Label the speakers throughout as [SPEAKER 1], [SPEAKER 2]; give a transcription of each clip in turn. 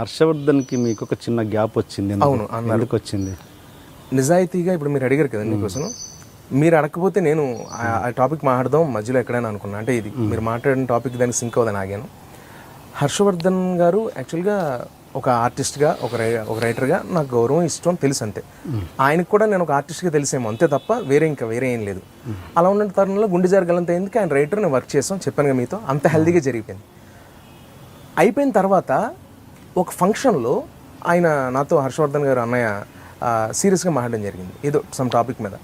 [SPEAKER 1] హర్షవర్ధన్కి మీకు ఒక చిన్న గ్యాప్ వచ్చింది?
[SPEAKER 2] అవును.
[SPEAKER 1] ఎందుకు వచ్చింది?
[SPEAKER 2] నిజాయితీగా ఇప్పుడు మీరు అడిగారు కదా నీకోసం మీరు అడగకపోతే నేను ఆ- టాపిక్ మాట్లాడదాం మధ్యలో ఎక్కడైనా అనుకున్నా. అంటే ఇది మీరు మాట్లాడిన టాపిక్ దానికి సింక్ అవుదని ఆగాను. హర్షవర్ధన్ గారు యాక్చువల్గా ఒక ఆర్టిస్ట్గా ఒక రై ఒక రైటర్గా నాకు గౌరవం ఇష్టం తెలుసు అంతే. ఆయనకు కూడా నేను ఒక ఆర్టిస్ట్గా తెలిసేమో అంతే తప్ప వేరే ఇంకా వేరే ఏం లేదు. అలా ఉన్న తరుణంలో గుండె జరగలంత ఎందుకు ఆయన రైటర్ నేను వర్క్ చేసాం చెప్పాను మీతో. అంత హెల్దీగా జరిగిపోయింది. అయిపోయిన తర్వాత ఒక ఫంక్షన్లో ఆయన నాతో హర్షవర్ధన్ గారు అన్నయ్య సీరియస్గా మాట్లాడడం జరిగింది. ఏదో సమ్ టాపిక్ మీద.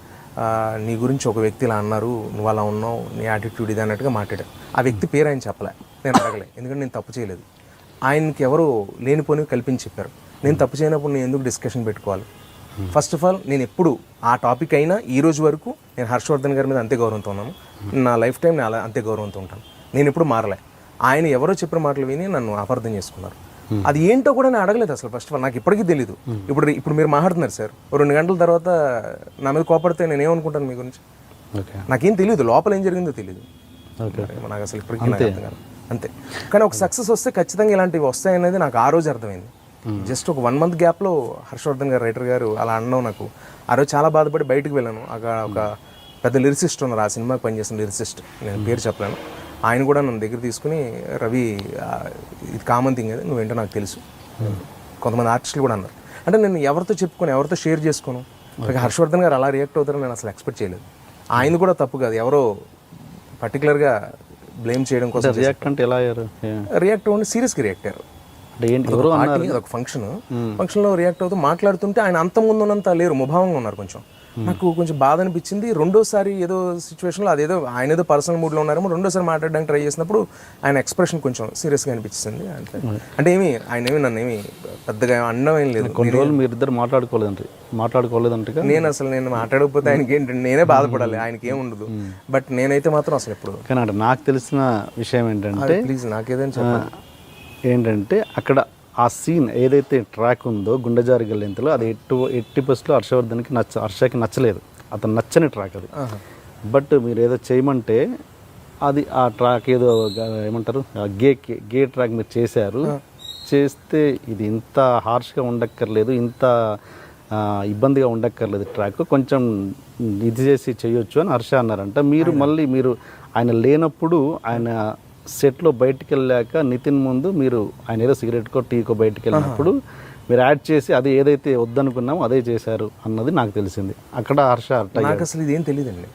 [SPEAKER 2] నీ గురించి ఒక వ్యక్తి ఇలా అన్నారు నువ్వు అలా ఉన్నావు నీ యాటిట్యూడ్ ఇది అన్నట్టుగా మాట్లాడారు. ఆ వ్యక్తి పేరు ఆయన చెప్పలే. నేను అడగలే ఎందుకంటే నేను తప్పు చేయలేదు. ఆయనకి ఎవరు లేనిపోని కల్పించి చెప్పారు. నేను తప్పు చేయనప్పుడు నేను ఎందుకు డిస్కషన్ పెట్టుకోవాలి? ఫస్ట్ ఆఫ్ ఆల్ నేను ఎప్పుడు ఆ టాపిక్ అయినా ఈ రోజు వరకు నేను హర్షవర్ధన్ గారి మీద అంతే గౌరవంతో ఉన్నాను. నా లైఫ్ టైం నేను అలా అంతే గౌరవంతో ఉంటాను. నేను ఎప్పుడు మారలే. ఆయన ఎవరో చెప్పిన మాటలు విని నన్ను అపార్థం చేసుకున్నారు. అది ఏంటో కూడా నేను అడగలేదు అసలు. ఫస్ట్ ఆఫ్ ఆల్ నాకు ఇప్పటికీ తెలియదు ఇప్పుడు ఇప్పుడు మీరు మాట్లాడుతున్నారు సార్ రెండు గంటల తర్వాత నా మీద కోపడితే నేను ఏమనుకుంటాను మీ గురించి? నాకేం తెలియదు లోపల ఏం జరిగిందో తెలియదు నాకు అసలు ఇప్పటికీ. అంతే. కానీ ఒక సక్సెస్ వస్తే ఖచ్చితంగా ఇలాంటివి వస్తాయనేది నాకు ఆ రోజు అర్థమైంది. జస్ట్ ఒక వన్ మంత్ గ్యాప్లో హర్షవర్ధన్ గారు రైటర్ గారు అలా అనడం నాకు. ఆ రోజు చాలా బాధపడి బయటకు వెళ్ళాను. అక్కడ ఒక పెద్ద లిరిసిస్ట్ ఉన్నారు. ఆ సినిమాకి పనిచేసిన లిరిసిస్ట్ నేను పేరు చెప్పలేను. ఆయన కూడా నన్ను దగ్గర తీసుకుని రవి ఇది కామన్ థింగ్ అది నువ్వేంటో నాకు తెలుసు. కొంతమంది ఆర్టిస్టులు కూడా అన్నారు. అంటే నేను ఎవరితో చెప్పుకొని ఎవరితో షేర్ చేసుకోను. హర్షవర్ధన్ గారు అలా రియాక్ట్ అవుతారని నేను అసలు ఎక్స్పెక్ట్ చేయలేదు. ఆయన కూడా తప్పు కాదు. ఎవరో పర్టికులర్గా బ్లేమ్ చేయడం కోసం
[SPEAKER 1] రియాక్ట్ అంటే ఎలా అయ్యారు?
[SPEAKER 2] రియాక్ట్ అవ్వండి సీరియస్గా రియాక్ట్ అయ్యారు. అదొక ఫంక్షన్ ఫంక్షన్లో రియాక్ట్ అవుతూ మాట్లాడుతుంటే ఆయన అంత ముందు ఉన్నంత లేరు ముభావంగా ఉన్నారు కొంచెం. నాకు కొంచెం బాధ అనిపించింది. రెండోసారి ఏదో సిచ్యువేషన్లో అదేదో ఆయన ఏదో పర్సనల్ మూడ్లో ఉన్నారేమో రెండోసారి మాట్లాడడానికి ట్రై చేసినప్పుడు ఆయన ఎక్స్ప్రెషన్ కొంచెం సీరియస్గా అనిపించింది. అంటే అంటే ఏమి ఆయన ఏమి నన్ను ఏమి పెద్దగా అనడం ఏం లేదు.
[SPEAKER 1] కొన్ని రోజులు మీరిద్దరు మాట్లాడుకోలేదంటే మాట్లాడుకోలేదంటగా?
[SPEAKER 2] నేను అసలు నేను మాట్లాడకపోతే ఆయనకి ఏంటంటే నేనే బాధపడాలి ఆయనకి ఏం ఉండదు. బట్ నేనైతే మాత్రం అసలు ఎప్పుడు
[SPEAKER 1] కానీ అంటే నాకు తెలిసిన విషయం ఏంటంటే
[SPEAKER 2] ప్లీజ్ నాకేదైనా చెప్పండి.
[SPEAKER 1] ఏంటంటే అక్కడ ఆ సీన్ ఏదైతే ట్రాక్ ఉందో గుండెజారి గల్లెంతలో అది ఎట్టు ఎట్టి బస్సులో హర్షవర్ధన్కి నచ్చ హర్షకి నచ్చలేదు. అతను నచ్చని ట్రాక్ అది. బట్ మీరు ఏదో చేయమంటే అది ఆ ట్రాక్ ఏదో ఏమంటారు గే గే ట్రాక్ మీరు చేశారు. చేస్తే ఇది ఇంత హార్ష్గా ఉండక్కర్లేదు ఇంత ఇబ్బందిగా ఉండక్కర్లేదు ట్రాక్. కొంచెం ఇది చేసి చేయొచ్చు అని హర్ష అన్నారంట. మీరు మళ్ళీ మీరు ఆయన లేనప్పుడు ఆయన సెట్లో బయటికి వెళ్ళాక నితిన్ ముందు మీరు ఆయన ఏదో సిగరెట్కో టీకో బయటికి వెళ్ళినప్పుడు మీరు యాడ్ చేసి అది ఏదైతే వద్దనుకున్నామో అదే చేశారు అన్నది నాకు తెలిసింది. అక్కడ హర్ష
[SPEAKER 2] నాకు అసలు ఇదేం తెలియదండి.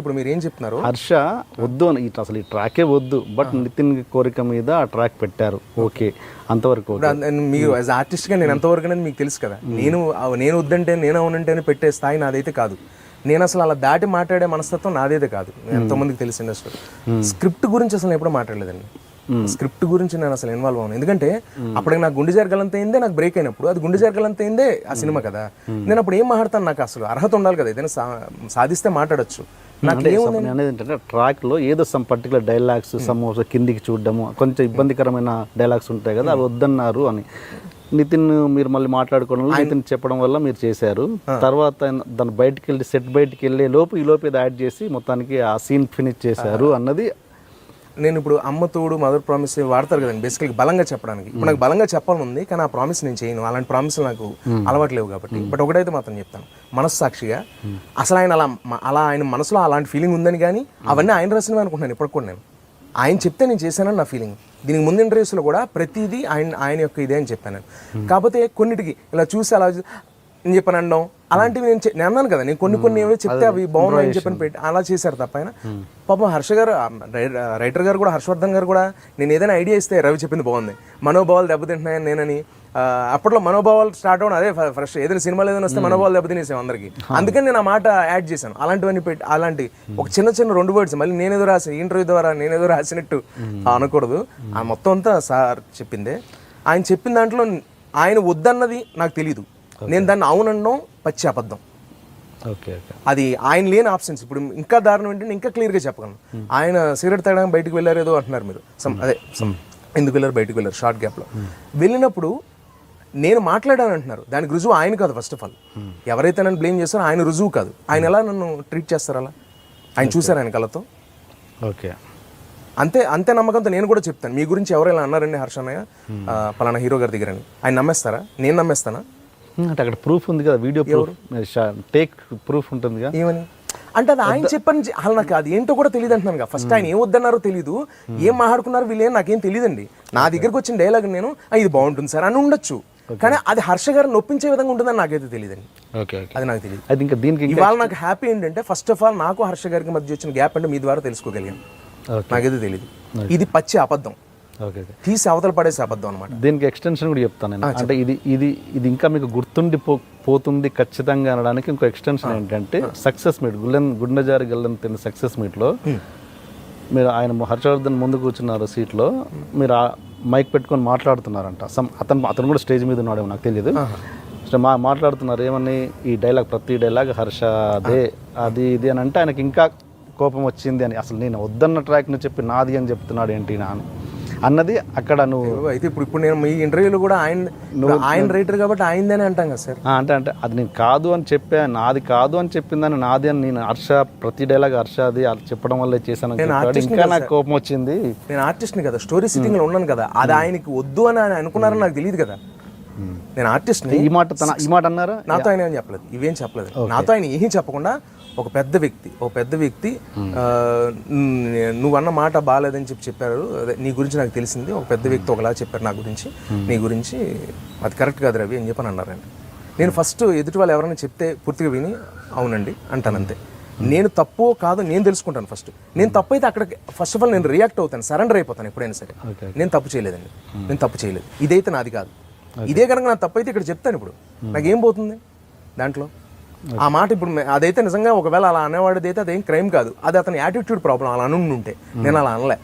[SPEAKER 2] ఇప్పుడు మీరు ఏం చెప్తున్నారు?
[SPEAKER 1] హర్ష వద్దు అని ఇట్లా అసలు ఈ ట్రాకే వద్దు బట్ నితిన్ కోరిక మీద ఆ ట్రాక్ పెట్టారు. ఓకే. అంతవరకు
[SPEAKER 2] మీరు యాజ్ ఆర్టిస్ట్గా నేను ఎంతవరకు అనేది మీకు తెలుసు కదా. నేను నేను వద్దంటే నేను అవునంటే పెట్టే స్థాయి నాదైతే కాదు. నేను అసలు అలా దాటి మాట్లాడే మనస్తత్వం నాదైతే కాదు. ఎంతో మందికి తెలుసు ఇండస్ట్రీ స్క్రిప్ట్ గురించి అసలు ఎప్పుడు మాట్లాడలేదండి. స్క్రిప్ట్ గురించి నేను అసలు ఇన్వాల్వ్ అవ్వను. ఎందుకంటే అప్పటికి నాకు గుండె జరగలంత అయిందే నాకు బ్రేక్ అయినప్పుడు. అది గుండె జరగలంత అయిందే ఆ సినిమా కదా. నేను అప్పుడు ఏం మాట్లాడతాను నాకు అసలు? అర్హత ఉండాలి కదా. ఏదైనా సాధిస్తే మాట్లాడొచ్చు.
[SPEAKER 1] ఏంటంటే ట్రాక్లో ఏదో సమ్ పర్టికులర్ డైలాగ్స్ సమ్ కిందికి చూడడము కొంచెం ఇబ్బందికరమైన డైలాగ్స్ ఉంటాయి కదా అవి వద్దన్నారు అని. నితిన్ మీరు మళ్ళీ మాట్లాడుకోవడం నితిన్ చెప్పడం వల్ల మీరు చేశారు. తర్వాత ఆయన దాన్ని బయటికి వెళ్ళి సెట్ బయటికి వెళ్ళే లోపు ఈ లోపు ఇది యాడ్ చేసి మొత్తానికి ఆ సీన్ ఫినిష్ చేశారు అన్నది
[SPEAKER 2] నేను ఇప్పుడు అమ్మ తోడు మదర్ ప్రామిస్ వాడతారు కదండి బేసికలీ బలంగా చెప్పడానికి. ఇప్పుడు నాకు బలంగా చెప్పాలని ఉంది కానీ ఆ ప్రామిస్ నేను చేయను. అలాంటి ప్రామిస్ నాకు అలవాటు లేవు కాబట్టి. బట్ ఒకటైతే మాత్రం చెప్తాను. మనస్సాక్షిగా అసలు ఆయన అలా అలా ఆయన మనసులో అలాంటి ఫీలింగ్ ఉందని కానీ అవన్నీ ఆయన రాసినవి అనుకుంటున్నాను ఇప్పటికి కూడా నేను. ఆయన చెప్తే నేను చేశానని నా ఫీలింగ్ దీనికి ముందు ఇంటర్వ్యూస్లో కూడా ప్రతిదీ ఆయన ఆయన యొక్క ఇదే అని చెప్పాను. కాకపోతే కొన్నిటికి ఇలా చూసి అలా నేను చెప్పాను అనడం అలాంటివి నేను నేను అన్నాను కదా నేను కొన్ని కొన్ని ఏవో చెప్తే అవి బాగున్నాయని చెప్పని పెట్టి అలా చేశారు తప్ప ఆయన పాపం హర్ష గారు రైటర్ గారు కూడా హర్షవర్ధన్ గారు కూడా నేను ఏదైనా ఐడియా ఇస్తే రవి చెప్పింది బాగుంది. మనోభావాలు దెబ్బతింటున్నాయని నేనని అప్పట్లో మనోభావాలు స్టార్ట్ అవ్వడం అదే ఫ్రెష్ ఏదైనా సినిమాలు ఏదైనా వస్తే మనోభావాలు దెబ్బతినేసాం అందరికి. అందుకని నేను ఆ మాట యాడ్ చేశాను. అలాంటివన్నీ పెట్టి అలాంటి ఒక చిన్న చిన్న రెండు వర్డ్స్ మళ్ళీ నేనేదో రాసి ఇంటర్వ్యూ ద్వారా నేనేదో రాసినట్టు అనకూడదు. ఆ మొత్తం అంతా సార్ చెప్పిందే. ఆయన చెప్పిన దాంట్లో ఆయన వద్దన్నది నాకు తెలియదు నేను దాన్ని అవునడం పచ్చి అబద్ధం.
[SPEAKER 1] ఓకే ఓకే
[SPEAKER 2] అది ఆయన లేని ఆప్షన్స్. ఇప్పుడు ఇంకా దారుణం ఏంటంటే ఇంకా క్లియర్గా చెప్పగలను. ఆయన సిగరెట్ తాగడానికి బయటకు వెళ్ళారు ఏదో అంటున్నారు మీరు. సమ్ అదే సమ్ ఎందుకు వెళ్ళారు? బయటకు వెళ్ళారు షార్ట్ గ్యాప్లో. వెళ్ళినప్పుడు నేను మాట్లాడాను అంటున్నారు దానికి రుజువు ఆయన కాదు ఫస్ట్ ఆఫ్ ఆల్ ఎవరైతే నన్ను బ్లేమ్ చేస్తారో ఆయన రుజువు కాదు. ఆయన ఎలా నన్ను ట్రీట్ చేస్తారు అలా? ఆయన చూశారు ఆయన కళ్ళతో?
[SPEAKER 1] ఓకే
[SPEAKER 2] అంతే అంతే నమ్మకంతో నేను కూడా చెప్తాను. మీ గురించి ఎవరైనా అన్నారండి హర్ష అన్నయ్య? ఆ, పలానా హీరో గారి దగ్గర అని ఆయన నమ్మేస్తారా? నేను నమ్మేస్తానా?
[SPEAKER 1] అంటే అక్కడ ప్రూఫ్ ఉంది కదా వీడియో ప్రూఫ్ టేక్ ప్రూఫ్ ఉంటుందిగా.
[SPEAKER 2] ఏమని? అంటే అది ఆయన చెప్పని నాకు అది ఏంటో కూడా తెలియదు అంటున్నాను ఫస్ట్ ఆయన ఏం వద్దన్నారో తెలియదు ఏం మాట్లాడుకున్నారో వీళ్ళేం నాకేం తెలియదండి నా దగ్గరకు వచ్చిన డైలాగ్ నేను "ఆ, ఇది బాగుంటుంది సార్ అని ఉండొచ్చు. కానీ అది హర్ష గారిని నొప్పించే విధంగా ఉంటుందని నాకైతే తెలియదండి అది నాకు తెలియదు
[SPEAKER 1] అది ఇంకా దీనికి
[SPEAKER 2] ఇవాళ నాకు హ్యాపీ ఏంటంటే ఫస్ట్ ఆఫ్ ఆల్ నాకు హర్ష గారికి మధ్య వచ్చిన గ్యాప్ అంటే మీ ద్వారా తెలుసుకోగలిగాను. నాకైతే తెలియదు ఇది పచ్చి అబద్ధం. తీసి అవతల పడేసే అబద్ధం అనమాట
[SPEAKER 1] దీనికి ఎక్స్టెన్షన్ కూడా చెప్తాను నేను. అంటే ఇది ఇది ఇది ఇంకా మీకు గుర్తుండి పోతుంది ఖచ్చితంగా అనడానికి ఇంకో ఎక్స్టెన్షన్ ఏంటంటే సక్సెస్ మీట్ గుల్లెన్ గుండెజారి గల్లని తిన్న సక్సెస్ మీట్లో మీరు ఆయన హర్షవర్ధన్ ముందు కూర్చున్నారు సీట్లో మీరు ఆ మైక్ పెట్టుకొని మాట్లాడుతున్నారంట. సమ్ అతను అతను కూడా స్టేజ్ మీద ఉన్నాడేమో నాకు తెలియదు మా మాట్లాడుతున్నారు ఏమని ఈ డైలాగ్ ప్రతి డైలాగ్ హర్ష అదే అది ఇది అని అంటే ఆయనకి ఇంకా కోపం వచ్చింది అని. అసలు నేను వద్దన్న ట్రాక్ను చెప్పి నాది అని చెప్తున్నాడు ఏంటి నా అని. అన్నది అక్కడ నువ్వు
[SPEAKER 2] అయితే ఇప్పుడు ఇప్పుడు నేను మీ ఇంటర్వ్యూలో కూడా ఆయన ఆయన రైటర్ కాబట్టి ఆయనదనే అంటాం కదా సార్.
[SPEAKER 1] అంటే అంటే అది నేను కాదు అని చెప్పా నాది కాదు అని చెప్పిందని నాది అని నేను హర్ష ప్రతి డైలాగ్ హర్ష అది అది చెప్పడం వల్లే చేశాను. ఇంకా నాకు కోపం వచ్చింది.
[SPEAKER 2] నేను ఆర్టిస్ట్ని కదా స్టోరీ సిట్టింగ్లో ఉన్నాను కదా అది ఆయనకి వద్దు అని ఆయన అనుకున్నారని నాకు తెలియదు కదా. నేను ఆర్టిస్ట్ని
[SPEAKER 1] ఈ మాట తన ఈ మాట అన్నారా?
[SPEAKER 2] నాతో ఆయన ఏం చెప్పలేదు ఇవేం చెప్పలేదు. నాతో ఆయన ఏం చెప్పకుండా ఒక పెద్ద వ్యక్తి ఒక పెద్ద వ్యక్తి ఆ, ను- నువ్వు అన్న మాట బాగాలేదని చెప్పి చెప్పారు. అదే నీ గురించి నాకు తెలిసింది. ఒక పెద్ద వ్యక్తి ఒకలా చెప్పారు నా గురించి. నీ గురించి అది కరెక్ట్ కాదు రవి అని చెప్పని అన్నారండి నేను ఫస్ట్ ఎదుటి వాళ్ళు ఎవరైనా చెప్తే పూర్తిగా విని అవునండి అంటాను అంతే నేను తప్పు కాదు నేను తెలుసుకుంటాను ఫస్ట్. నేను తప్పు అయితే అక్కడ ఫస్ట్ ఆఫ్ ఆల్ నేను రియాక్ట్ అవుతాను సరెండర్ అయిపోతాను ఎప్పుడైనా సరే. నేను తప్పు చేయలేదండి. నేను తప్పు చేయలేదు. ఇదైతే నాది కాదు. ఇదే కనుక నా తప్పు అయితే ఇక్కడ చెప్తాను ఇప్పుడు. నాకేం పోతుంది దాంట్లో? ఆ మాట ఇప్పుడు అదైతే నిజంగా ఒకవేళ అలా అనేవాడిది అయితే అదేం క్రైమ్ కాదు. అది అతని యాటిట్యూడ్ ప్రాబ్లం అలా అనుండి ఉంటే నేను అలా అనలే.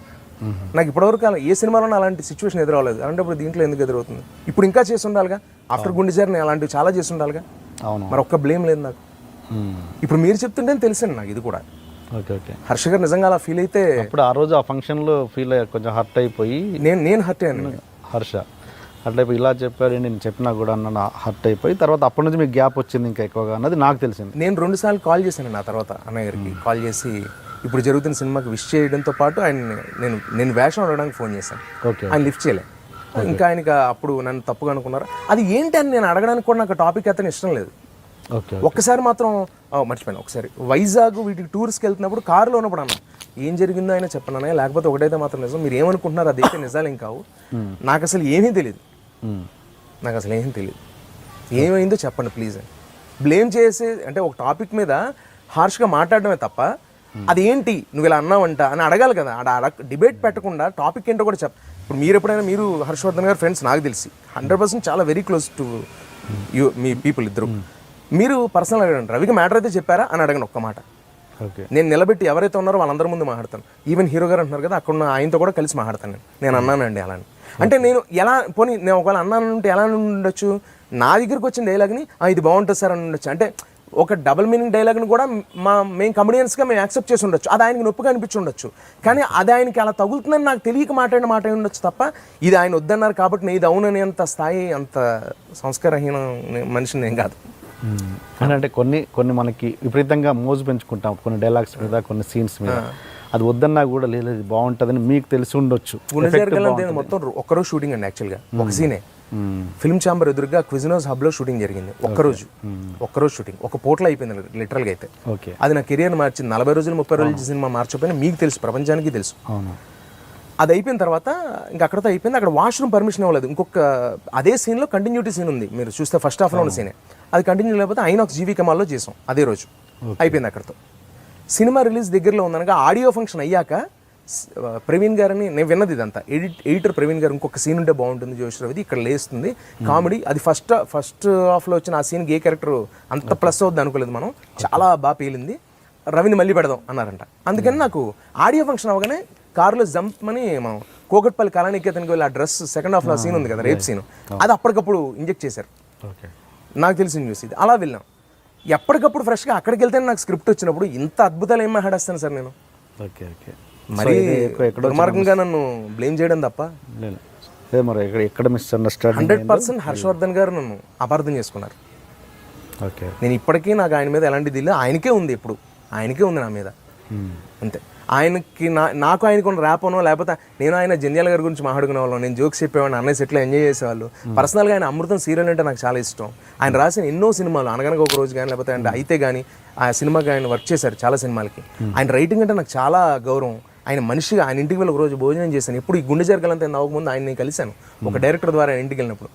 [SPEAKER 2] నాకు ఇప్పటివరకు అలా ఏ సినిమాలోనే అలాంటి సిచ్యువేషన్ ఎదురవలేదు అలాంటప్పుడు దీంట్లో ఎందుకు ఎదురవుతుంది? ఇప్పుడు ఇంకా చేసి ఉండాలిగా ఆఫ్టర్ గుండెజార్ నేను అలాంటివి చాలా చేసి ఉండాలిగా మరి ఒక్క బ్లేమ్ లేదు నాకు. ఇప్పుడు మీరు చెప్తుంటే తెలిసింది నాకు ఇది కూడా.
[SPEAKER 1] Okay okay.
[SPEAKER 2] హర్ష గారు నిజంగా అలా ఫీల్ అయితే
[SPEAKER 1] అప్పుడు ఆ రోజు ఆ ఫంక్షన్లో ఫీల్ అయ్యి కొంచెం హర్ట్ అయిపోయి
[SPEAKER 2] నేను నేను హర్ట్ అయ్యాను.
[SPEAKER 1] హర్ష. అయిపోయి ఇలా చెప్పాడు నేను చెప్పినా కూడా అన్న హర్ట్ అయిపోయి తర్వాత అప్పటి నుంచి మీకు గ్యాప్ వచ్చింది ఇంకా ఎక్కువగా అన్నది నాకు తెలిసింది.
[SPEAKER 2] నేను రెండు సార్లు కాల్ చేశాను నా తర్వాత అన్నయ్య గారికి. కాల్ చేసి ఇప్పుడు జరుగుతున్న సినిమాకి విష్ చేయడంతో పాటు ఆయన నేను నేను వేషం అడగడానికి ఫోన్ చేశాను.
[SPEAKER 1] ఓకే
[SPEAKER 2] ఆయన లిఫ్ట్ చేయలే. ఇంకా ఆయనకి అప్పుడు నన్ను తప్పుగా అనుకున్నారు? అది ఏంటి అని నేను అడగడానికి కూడా నాకు టాపిక్ అతను ఇష్టం లేదు.
[SPEAKER 1] ఓకే
[SPEAKER 2] ఒక్కసారి మాత్రం మర్చిపోయాను. ఒకసారి వైజాగ్ వీటికి టూర్స్కి వెళ్తున్నప్పుడు కారులో ఉన్నప్పుడు అన్న ఏం జరిగిందో ఆయన చెప్పను అన్నయ్య. లేకపోతే ఒకటైతే మాత్రం నిజం. మీరు ఏమనుకుంటున్నారు అదైతే నిజాలు ఏం కావు నాకు అసలు ఏమీ తెలియదు. నాకు అసలు ఏం తెలియదు ఏమైందో చెప్పండి ప్లీజ్ అని. బ్లేమ్ చేసి అంటే ఒక టాపిక్ మీద హార్ష్గా మాట్లాడడమే తప్ప అదేంటి నువ్వు ఇలా అన్నావంట అని అడగాలి కదా. అడగ డిబేట్ పెట్టకుండా టాపిక్ ఏంటో కూడా చెప్ ఇప్పుడు మీరు ఎప్పుడైనా మీరు హర్షవర్ధన్ గారు ఫ్రెండ్స్ నాకు తెలిసి హండ్రెడ్ పర్సెంట్ చాలా వెరీ క్లోజ్ టు యూ మీ పీపుల్ ఇద్దరు. మీరు పర్సనల్ అడగండి. రవికి మ్యాటర్ అయితే చెప్పారా అని అడగండి ఒక్క మాట.
[SPEAKER 1] ఓకే.
[SPEAKER 2] నేను నిలబెట్టి ఎవరైతే ఉన్నారో వాళ్ళందరి ముందు మాట్లాడతాను. ఈవెన్ హీరో గారు అంటున్నారు కదా అక్కడ ఉన్న ఆయనతో కూడా కలిసి మాట్లాడతాను నేను. నేను అన్నానండి అలా అని. అంటే నేను ఎలా పోనీ నేను ఒకవేళ అన్నాను అంటే ఎలా ఉండొచ్చు? నా దగ్గరికి వచ్చిన డైలాగ్ని "ఆ, ఇది బాగుంటుంది సార్ అని ఉండొచ్చు. అంటే ఒక డబుల్ మీనింగ్ డైలాగ్ని కూడా మా మేము కమెడియన్స్గా మేము యాక్సెప్ట్ చేసి ఉండొచ్చు. అది ఆయనకి నొప్పిగా అనిపించి ఉండొచ్చు. కానీ అది ఆయనకి అలా తగులుతుందని నాకు తెలియక మాట్లాడిన మాట ఉండొచ్చు తప్ప ఇది ఆయన వద్దన్నారు కాబట్టి నేను ఇది అవునని అంత స్థాయి అంత సంస్కారహీన మనిషిని నేను కాదు.
[SPEAKER 1] అంటే కొన్ని కొన్ని మనకి విపరీతంగా మోజు పెంచుకుంటాం. కొన్ని డైలాగ్స్ మీద కొన్ని సీన్స్ మీద. అది వద్దన్నా కూడా లేదు బాగుంటుందని మీకు తెలిసి ఉండొచ్చు.
[SPEAKER 2] మొత్తం ఒక్కరోజు షూటింగ్ అండి యాక్చువల్గా ఒక సీనే. ఫిల్మ్ ఛాంబర్ ఎదురుగా క్విజినోస్ హబ్లో షూటింగ్ జరిగింది ఒక్కరోజు ఒక్కరోజు షూటింగ్ ఒక పూటలో అయిపోయింది లిటరల్గా అయితే.
[SPEAKER 1] ఓకే.
[SPEAKER 2] అది నా కెరియర్ మార్చింది. నలభై రోజులు ముప్పై రోజులు సినిమా మార్చకపోయినా మీకు తెలుసు ప్రపంచానికి తెలుసు. అది అయిపోయిన తర్వాత ఇంకా అక్కడతో అయిపోయింది. అక్కడ వాష్రూమ్ పర్మిషన్ ఇవ్వలేదు. ఇంకొక అదే సీన్లో కంటిన్యూటీ సీన్ ఉంది. మీరు చూస్తే ఫస్ట్ హాఫ్లో ఉన్న సీనే అది కంటిన్యూ లేకపోతే ఒక జీవీ కమాల్లో చేసాం అదే రోజు. అయిపోయింది అక్కడతో. సినిమా రిలీజ్ దగ్గరలో ఉందనగా ఆడియో ఫంక్షన్ అయ్యాక ప్రవీణ్ గారని నేను విన్నది ఇదంతా. ఎడిట్ ఎడిటర్ ప్రవీణ్ గారు ఇంకొక సీన్ ఉంటే బాగుంటుంది జోష్ రవిది ఇక్కడ లేస్తుంది. కామెడీ అది ఫస్ట్ ఫస్ట్ హాఫ్లో వచ్చిన ఆ సీన్ గే క్యారెక్టర్ అంత ప్లస్ అవుద్ది అనుకోలేదు మనం. చాలా బాగా పేలింది. రవిని మళ్ళీ పెడదాం అన్నారంట. అందుకని నాకు ఆడియో ఫంక్షన్ అవగానే కారులో జంప్ అని మనం కోకట్పల్లి కళానికేతనికి వెళ్ళి ఆ డ్రెస్ సెకండ్ హాఫ్లో సీన్ ఉంది కదా రేప్ సీన్ అది అప్పటికప్పుడు ఇంజెక్ట్ చేశారు.
[SPEAKER 1] ఓకే
[SPEAKER 2] నాకు తెలిసిన న్యూస్ ఇది. అలా వెళ్ళాం. ఎప్పటికప్పుడు ఫ్రెష్గా అక్కడికి వెళ్తేనే నాకు స్క్రిప్ట్ వచ్చినప్పుడు ఇంత అద్భుతాలు ఏం మాట్లాడేస్తాను సార్ నేను?
[SPEAKER 1] Okay okay.
[SPEAKER 2] మరి దుర్మార్గంగా నన్ను బ్లేమ్ చేయడం తప్ప?
[SPEAKER 1] అదే మరి ఎక్కడ ఎక్కడ misunderstanding
[SPEAKER 2] hundred percent Harshavardhan గారు నన్ను అపార్థం చేసుకున్నారు.
[SPEAKER 1] ఓకే.
[SPEAKER 2] నేను ఇప్పటికీ నాకు ఆయన మీద ఎలాంటిది లేదు ఆయనకే ఉంది ఇప్పుడు ఆయనకే ఉంది నా మీద.
[SPEAKER 1] మ్మ్.
[SPEAKER 2] అంతే. ఆయనకి నా నాకు ఆయనకు ఉన్న ర్యాప్ అనో లేకపోతే నేను ఆయన జంధ్యాల గారి గురించి మాట్లాడుకునే వాళ్ళం నేను జోక్స్ చెప్పేవాడిని అన్నయ్య సెట్లో ఎంజాయ్ చేసేవాళ్ళు. పర్సనల్గా ఆయన అమృతం సీరియల్ అంటే నాకు చాలా ఇష్టం. ఆయన రాసిన ఎన్నో సినిమాలు అనగనగా ఒక రోజు కానీ లేకపోతే అంటే అయితే కానీ ఆ సినిమాకి ఆయన వర్క్ చేశారు చాలా సినిమాలకి. ఆయన రైటింగ్ అంటే నాకు చాలా గౌరవం. ఆయన మనిషిగా ఆయన ఇంటికి వెళ్ళి ఒక రోజు భోజనం చేశాను. ఎప్పుడు ఈ గుండె జరగాలంటే నవ్వకముందు ఆయన నేను కలిశాను. ఒక డైరెక్టర్ ద్వారా ఆయన ఇంటికి వెళ్ళినప్పుడు.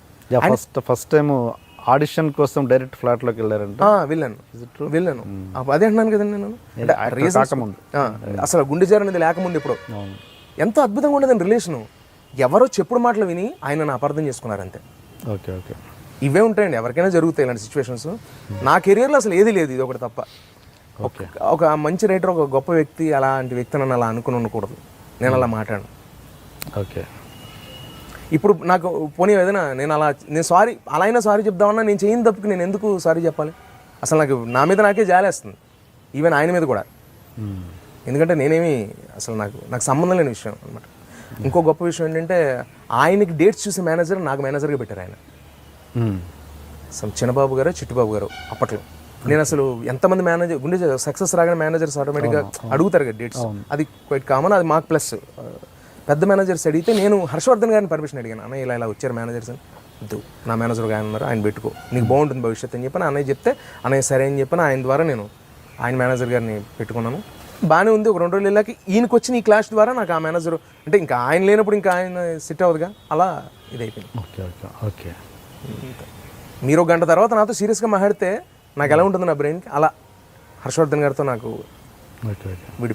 [SPEAKER 1] ఫస్ట్ ఫస్ట్ టైం ఆడిషన్ కోసం డైరెక్ట్ ఫ్లాట్లోకి వెళ్ళారంట.
[SPEAKER 2] ఆ, వెళ్ళాను. వెళ్ళాను. అప్పుడు అదే అంటున్నాను కదండి నేను. ఆ, అసలు గుండె అనేది లేకముందు ఇప్పుడు. ఎంత అద్భుతంగా ఉండేదండి రిలేషను ఎవరో చెప్పుడు మాటలు విని ఆయన నన్ను అపార్థం చేసుకున్నారు అంతే
[SPEAKER 1] ఓకే ఓకే.
[SPEAKER 2] ఇవే ఉంటాయండి. ఎవరికైనా జరుగుతాయి ఇలాంటి సిచ్యువేషన్స్ నా కెరియర్లో అసలు ఏది లేదు ఇది ఒకటి తప్ప.
[SPEAKER 1] ఓకే.
[SPEAKER 2] ఒక మంచి రైటర్ ఒక గొప్ప వ్యక్తి అలాంటి వ్యక్తి నన్ను అలా అనుకుని ఉండకూడదు. నేను అలా మాట్లాడను.
[SPEAKER 1] ఓకే.
[SPEAKER 2] ఇప్పుడు నాకు పోనీ ఏదైనా నేను అలా నేను సారీ అలా అయినా సారీ చెప్దామన్నా నేను చేయని తప్పుకి నేను ఎందుకు సారీ చెప్పాలి? అసలు నాకు నా మీద నాకే జాలేస్తుంది. ఈవెన్ ఆయన మీద కూడా. ఎందుకంటే నేనేమి అసలు నాకు నాకు సంబంధం లేని విషయం అనమాట ఇంకో గొప్ప విషయం ఏంటంటే ఆయనకి డేట్స్ చూసే మేనేజర్ నాకు మేనేజర్గా పెట్టారు ఆయన.
[SPEAKER 1] మ్మ్.
[SPEAKER 2] అసలు చిన్నబాబు గారు చిట్టుబాబు గారు అప్పట్లో. నేను అసలు ఎంతమంది మేనేజర్ గుండె సక్సెస్ రాగానే మేనేజర్స్ ఆటోమేటిక్గా అడుగుతారు కదా డేట్స్ అది క్వైట్ కామన్ అది మాకు ప్లస్ పెద్ద మేనేజర్స్ అడిగితే నేను హర్షవర్ధన్ గారిని పర్మిషన్ అడిగాను అన్న ఇలా ఇలా వచ్చారు మేనేజర్స్ అని. వద్దు నా మేనేజర్ ఆయన ఉన్నారు ఆయన పెట్టుకో నీకు బాగుంటుంది భవిష్యత్తు అని చెప్పి అన్నయ్య చెప్తే అన్నయ్య సరే అని చెప్పి ఆయన ద్వారా నేను ఆయన మేనేజర్ గారిని పెట్టుకున్నాను. బాగానే ఉంది ఒక రెండు రోజులు వెళ్ళాక ఈయనకి వచ్చిన ఈ క్లాష్ ద్వారా నాకు ఆ మేనేజర్ అంటే ఇంకా ఆయన లేనప్పుడు ఇంకా ఆయన సిట్ అవ్వదుగా అలా ఇదైపోయింది.
[SPEAKER 1] Okay okay okay.
[SPEAKER 2] మీరు ఒక గంట తర్వాత నాతో సీరియస్గా మాట్లాడితే నాకు ఎలా ఉంటుంది నా బ్రెయిన్కి అలా హర్షవర్ధన్ గారితో నాకు
[SPEAKER 1] ఓకే ఓకే.
[SPEAKER 2] విడి